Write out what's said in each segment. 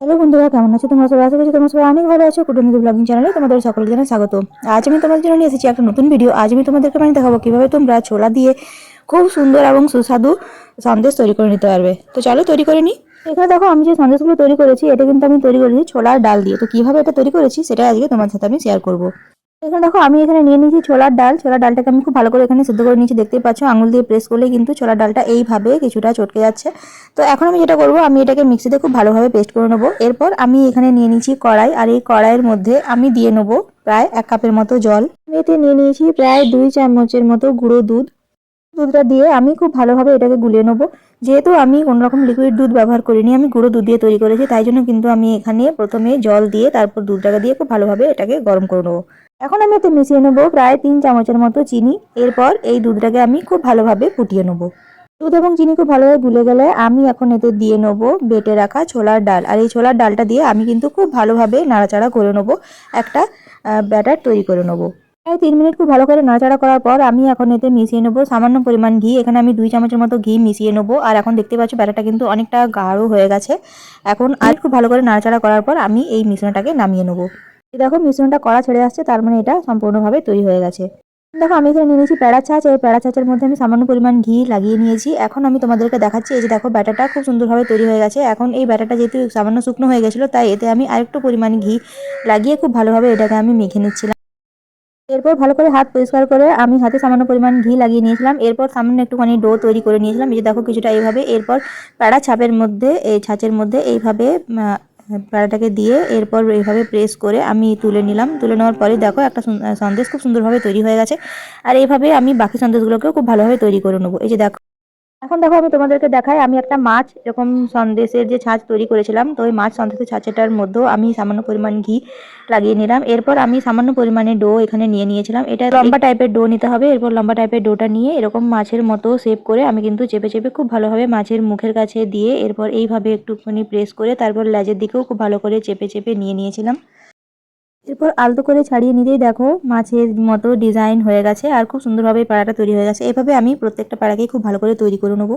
Hello বন্ধুরা, কেমন আছো? তোমরা সবাই? আশা করছি তোমরা সবাই অনেক ভালো আছো। কুটুনিধি ব্লগিং চ্যানেলে তোমাদের সকলের জানাই স্বাগত। আজ আমি তোমাদের জন্য নিয়ে এসেছি একটা নতুন ভিডিও আজ আমি তোমাদেরকে মানে দেখাবো কীভাবে তোমরা ছোলা দিয়ে খুব সুন্দর এবং সুস্বাদু সন্দেশ তৈরি করে নিতে পারবে। তো চলো তৈরি করে নিই এখানে দেখো, আমি যে সন্দেশগুলো তৈরি করেছি, এটা কিন্তু আমি তৈরি করেছি ছোলার ডাল দিয়ে। তো কীভাবে এটা তৈরি করেছি সেটা আজকে তোমার সাথে আমি শেয়ার করব। এখানে দেখো, আমি এখানে নিয়ে নিয়েছি ছোলার ডাল। ছোলার ডালটাকে আমি খুব ভালো করে এখানে সিদ্ধ করে নিয়েছি, দেখতেই পাচ্ছ। আঙুল দিয়ে প্রেস করলে কিন্তু ছোলার ডালটা এইভাবে কিছুটা চটকে যাচ্ছে। তো এখন আমি যেটা করব, আমি এটাকে মিক্সিতে খুব ভালোভাবে পেস্ট করে নেব। এরপর আমি এখানে নিয়ে নিয়েছি কড়াই, আর এই কড়াইয়ের মধ্যে আমি দিয়ে নেব প্রায় এক কাপের মতো জল। এতে নিয়ে নিয়েছি প্রায় দুই চামচের মতো গুঁড়ো দুধ। দুধটা দিয়ে আমি খুব ভালোভাবে এটাকে গুলিয়ে নেব। যেহেতু আমি কোনো রকম লিকুইড দুধ ব্যবহার করিনি, আমি গুঁড়ো দুধ দিয়ে তৈরি করেছি, তাই জন্য কিন্তু আমি এখানে প্রথমে জল দিয়ে তারপর দুধটাকে দিয়ে খুব ভালোভাবে এটাকে গরম করে নেব। এখন আমি এতে মিশিয়ে নেব, প্রায় তিন চামচের মতো চিনি। এরপর এই দুধটাকে আমি খুব ভালোভাবে ফুটিয়ে নেব। দুধ এবং চিনি খুব ভালোভাবে গুলে গেলে আমি এখন এতে দিয়ে নেব বেটে রাখা ছোলার ডাল। আর এই ছোলার ডালটা দিয়ে আমি কিন্তু খুব ভালোভাবে নাড়াচাড়া করে নেব। একটা ব্যাটার তৈরি করে নেব। প্রায় তিন মিনিট খুব ভালো করে নাড়াচাড়া করার পর আমি এখন এতে মিশিয়ে নেব সামান্য পরিমাণ ঘি। এখানে আমি দুই চামচের মতো ঘি মিশিয়ে নেব। আর এখন দেখতে পাচ্ছ ব্যাটারটা কিন্তু অনেকটা গাঢ় হয়ে গেছে। এখন আর খুব ভালো করে নাড়াচাড়া করার পর আমি এই মিশ্রণটাকে নামিয়ে নেব। দেখো, মিশ্রণটা কড়া ছেড়ে আসছে, তার মানে এটা সম্পূর্ণভাবে তৈরি হয়ে গেছে। দেখো, আমি এখানে নিয়ে নিয়েছি প্যাড়া ছাঁচ, এই প্যাড়া ছাঁচের মধ্যে আমি সামান্য পরিমাণ ঘি লাগিয়ে নিয়েছি। এখন আমি তোমাদেরকে দেখাচ্ছি, এই যে দেখো, ব্যাটাটা খুব সুন্দরভাবে তৈরি হয়ে গেছে। এখন এই ব্যাটাটা যেহেতু সামান্য শুকনো হয়ে গেছিল, তাই এতে আমি আরেকটু পরিমাণ ঘি লাগিয়ে খুব ভালোভাবে এটাকে আমি মেখে নিচ্ছিলাম। এরপর ভালো করে হাত পরিষ্কার করে আমি হাতে সামান্য পরিমাণ ঘি লাগিয়ে নিয়েছিলাম। এরপর সামান্য একটুখানি ডো তৈরি করে নিয়েছিলাম। এই যে দেখো, কিছুটা এইভাবে। এরপর প্যাড়া ছাপের মধ্যে, এই ছাঁচের মধ্যে এইভাবে প্যাড়াটাকে দিয়ে এরপর এইভাবে প্রেস করে আমি তুলে নিলাম। তুলে নেওয়ার পরে দেখো একটা সন্দেশ খুব সুন্দরভাবে তৈরি হয়ে গেছে। আর এইভাবে আমি বাকি সন্দেশগুলোকেও খুব ভালোভাবে তৈরি করে নেব। এই যে দেখো এখন দেখো আমি তোমাদেরকে দেখাই আমি একটা মাছ এরকম সন্দেশের যে ছাঁচ তৈরি করেছিলাম তো ওই মাছ সন্দেশের ছাঁচেটার মধ্যেও আমি সামান্য পরিমাণ ঘি লাগিয়ে নিলাম। এরপর আমি সামান্য পরিমাণে ডো এখানে নিয়ে নিয়েছিলাম। এটা লম্বা টাইপের ডো নিতে হবে এরপর লম্বা টাইপের ডোটা নিয়ে এরকম মাছের মতো শেপ করে আমি কিন্তু চেপে চেপে খুব ভালোভাবে মাছের মুখের কাছে দিয়ে এরপর এইভাবে একটুখানি প্রেস করে তারপর লেজের দিকেও খুব ভালো করে চেপে চেপে নিয়ে নিয়েছিলাম। এরপর আলতো করে ছাড়িয়ে নিতেই দেখো মাছের মতো ডিজাইন হয়ে গেছে আর খুব সুন্দরভাবে পাড়াটা তৈরি হয়ে গেছে। এভাবে আমি প্রত্যেকটা পাড়াকেই খুব ভালো করে তৈরি করে নেব।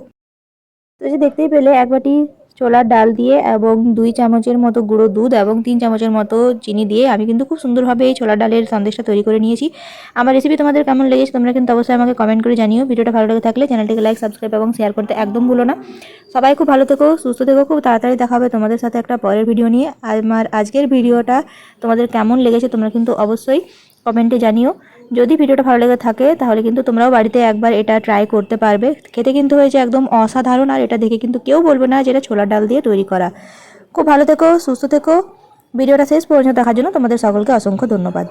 তো যে দেখতেই পেলে, এক বাটি ছোলার ডাল দিয়ে এবং দুই চামচের মতো গুঁড়ো দুধ এবং তিন চামচের মতো চিনি দিয়ে আমি কিন্তু খুব সুন্দরভাবে এই ছোলার ডালের সন্দেশটা তৈরি করে নিয়েছি। আমার রেসিপি তোমাদের কেমন লেগেছে তোমরা কিন্তু অবশ্যই আমাকে কমেন্ট করে জানিও। ভিডিওটা ভালো লেগে থাকলে চ্যানেলটিকে লাইক সাবস্ক্রাইব এবং শেয়ার করতে একদম ভুলো না। সবাই খুব ভালো থেকো, সুস্থ থেকো, খুব তাড়াতাড়ি দেখা হবে তোমাদের সাথে একটা পরের ভিডিও নিয়ে। আমার আজকের ভিডিওটা তোমাদের কেমন লেগেছে তোমরা কিন্তু অবশ্যই কমেন্টে জানিও। যদি ভিডিওটা ভালো লেগে থাকে, তাহলে কিন্তু তোমরাও বাড়িতে একবার এটা ট্রাই করতে পারবে। খেতে কিন্তু হয়েছে একদম অসাধারণ, আর এটা দেখে কিন্তু কেউ বলবে না যেটা ছোলার ডাল দিয়ে তৈরি করা। খুব ভালো থেকো, সুস্থ থেকো। ভিডিওটা শেষ পর্যন্ত দেখার জন্য তোমাদের সকলকে অসংখ্য ধন্যবাদ।